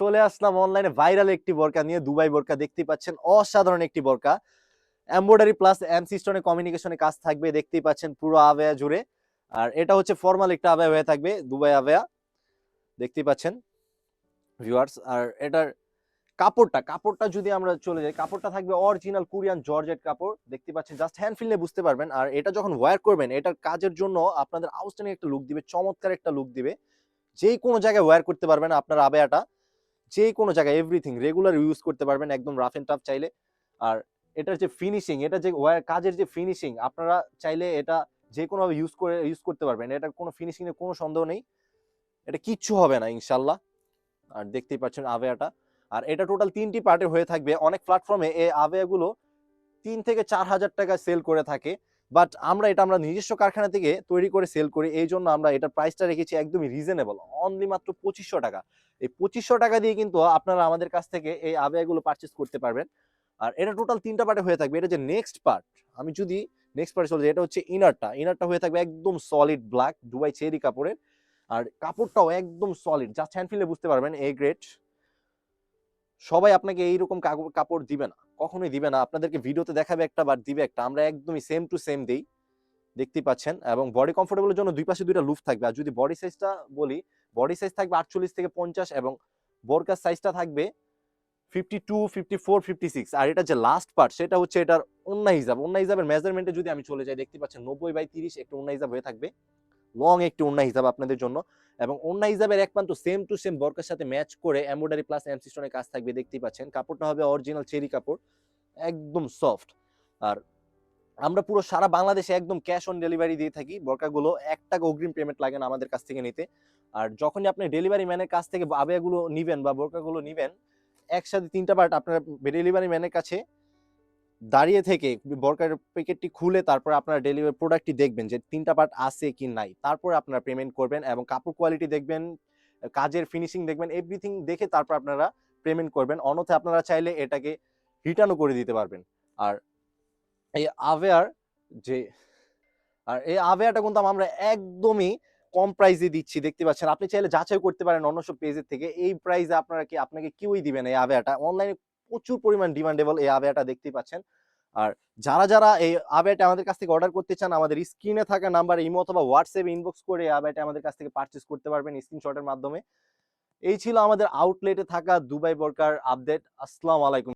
চলে আসলাম অনলাইনে ভাইরাল একটি বোরকা নিয়ে দুবাই বোরকা দেখতে পাচ্ছেন, অসাধারণ একটি বোরকা। এমব্রয়ডারি প্লাস এমসি স্টোনে কমিউনিকেশনে কাজ থাকবে, দেখতেই পাচ্ছেন পুরো আবেয়া জুড়ে। আর এটা হচ্ছে ফর্মাল একটা আবেয়া হয়ে থাকবে, দুবাই আবেয়া। দেখতেই পাচ্ছেন ভিউয়ার্স আর এটার কাপড়টা কাপড়টা যদি আমরা চলে যাই, কাপড়টা থাকবে অরিজিনাল কোরিয়ান জর্জেট কাপড়। দেখতে পাচ্ছেন জাস্ট হ্যান্ড ফিললে বুঝতে পারবেন, আর এটা যখন ওয়্যার করবেন, এটার কাজের জন্য আপনাদের আউটস্ট্যান্ডিং একটা লুক দিবে, চমৎকার একটা লুক দিবে। যেই কোনো জায়গায় ওয়্যার করতে পারবেন আপনার আবেয়াটা। যে কোনো জায়গায় এভরিথিং রেগুলার ইউজ করতে পারবেন, একদম রাফ এন্ড টাফ চাইলে। আর এটার যে ফিনিশিং এটা যে ওয়্যার কাজের যে ফিনিশিং আপনারা চাইলে এটা যে কোনোভাবে ইউজ করে ইউজ করতে পারবেন। এটা কোনো ফিনিশিং এর কোনো সন্দেহ নেই। এটা কিচ্ছু হবে না, ইনশাল্লাহ। আর দেখতেই পাচ্ছেন আবেয়াটা আর এটা টোটাল তিনটি পার্টে হয়ে থাকবে। অনেক প্ল্যাটফর্মে এই আবেয়াগুলো তিন থেকে চার হাজার টাকা সেল করে থাকে। বাট আমরা এটা আমরা নিজস্ব কারখানা থেকে তৈরি করে সেল করি, এই জন্য আমরা এটার প্রাইসটা রেখেছি একদমই রিজনেবল অনলি মাত্র পঁচিশশো টাকা। এই পঁচিশশো টাকা দিয়ে কিন্তু আপনারা আমাদের কাছ থেকে এই আবেয়াগুলো পারচেস করতে পারবেন। আর এটা টোটাল তিনটা পার্টে হয়ে থাকবে, এটা যে নেক্সট পার্ট আমি যদি নেক্সট পার্টে চলে যাই, এটা হচ্ছে ইনারটা ইনারটা হয়ে থাকবে একদম সলিড ব্ল্যাক দুবাই চেরি কাপড়ের। আর কাপড়টাও একদম সলিড জাস্ট হ্যান্ড ফিলে বুঝতে পারবেন এ গ্রেড সবাই আপনাকে এইরকম কাপড় দিবে না। কখনোই দিবে না। আপনাদেরকে ভিডিওতে দেখাবে একটা বার দিবে একটা। আমরা একদমই সেম টু সেম দিই। দেখতেই পাচ্ছেন? এবং বডি কমফোর্টেবলের জন্য দুই পাশে দুইটা লুফ থাকবে। আর যদি বডি সাইজটা বলি বডি সাইজ থাকবে আটচল্লিশ থেকে পঞ্চাশ এবং বোরকার সাইজটা থাকবে fifty two fifty four fifty six আর এটা যে লাস্ট পার্ট সেটা হচ্ছে এটার অন্য হিসাব। অন্য হিসাবের মেজারমেন্টে যদি আমি চলে যাই, দেখতে পাচ্ছেন, নব্বই বাই তিরিশ একটু অন্য হিসাব হয়ে থাকবে। লং একটি অন্য হিসাব আপনাদের জন্য। এবং অন্য হিসাবের এক প্রান্ত সেম টু সেম বর্কার সাথে ম্যাচ করে এমব্রয়ডারি প্লাস এমসি স্টোনের কাজ থাকবে, দেখতেই পাচ্ছেন। কাপড়টা হবে অরিজিনাল চেরি কাপড়, একদম সফট আর আমরা পুরো সারা বাংলাদেশে একদম ক্যাশ অন ডেলিভারি দিয়ে থাকি। বরকাগুলো এক টাকা অগ্রিম পেমেন্ট লাগে না আমাদের কাছ থেকে নিতে। আর যখনই আপনি ডেলিভারি ম্যানের কাছ থেকে আবেয়াগুলো নিবেন বা বোরকাগুলো নিবেন, একসাথে তিনটা পার্ট আপনার ডেলিভারি ম্যানের কাছে দাঁড়িয়ে থেকে বরকার প্যাকেটটি খুলে তারপর আপনার ডেলিভারি প্রোডাক্টটি দেখবেন যে তিনটা পার্ট আছে কি নাই। তারপরে আপনারা পেমেন্ট করবেন এবং কাপড় কোয়ালিটি দেখবেন, কাজের ফিনিশিং দেখবেন এভরিথিং দেখে তারপর আপনারা পেমেন্ট করবেন। অন্যথায় আপনারা চাইলে এটাকে রিটার্নও করে দিতে পারবেন। আর এই আভেয়ার যে, আর এই আভেয়ারটা কিন্তু আমরা একদমই কম প্রাইসে দিচ্ছি, দেখতে পাচ্ছেন। আপনি চাইলে যাচাই করতে পারেন অন্য সব পেজের থেকে। এই প্রাইসে আপনারা কি, আপনাকে কেউই দিবেন এই আভেয়াটা। অনলাইনে প্রচুর পরিমাণ ডিমান্ডেবল এই আবেয়াটা দেখতেই পাচ্ছেন। আর যারা যারা এই আবেটা আমাদের কাছ থেকে অর্ডার করতে চান, আমাদের স্ক্রিনে থাকা নাম্বার ইমো অথবা হোয়াটসঅ্যাপে ইনবক্স করে এই আবেটা আমাদের কাছ থেকে পারচেস করতে পারবেন স্ক্রিনশটের মাধ্যমে। এই ছিল আমাদের আউটলেটে থাকা দুবাই বরকার আপডেট আসসালামু আলাইকুম।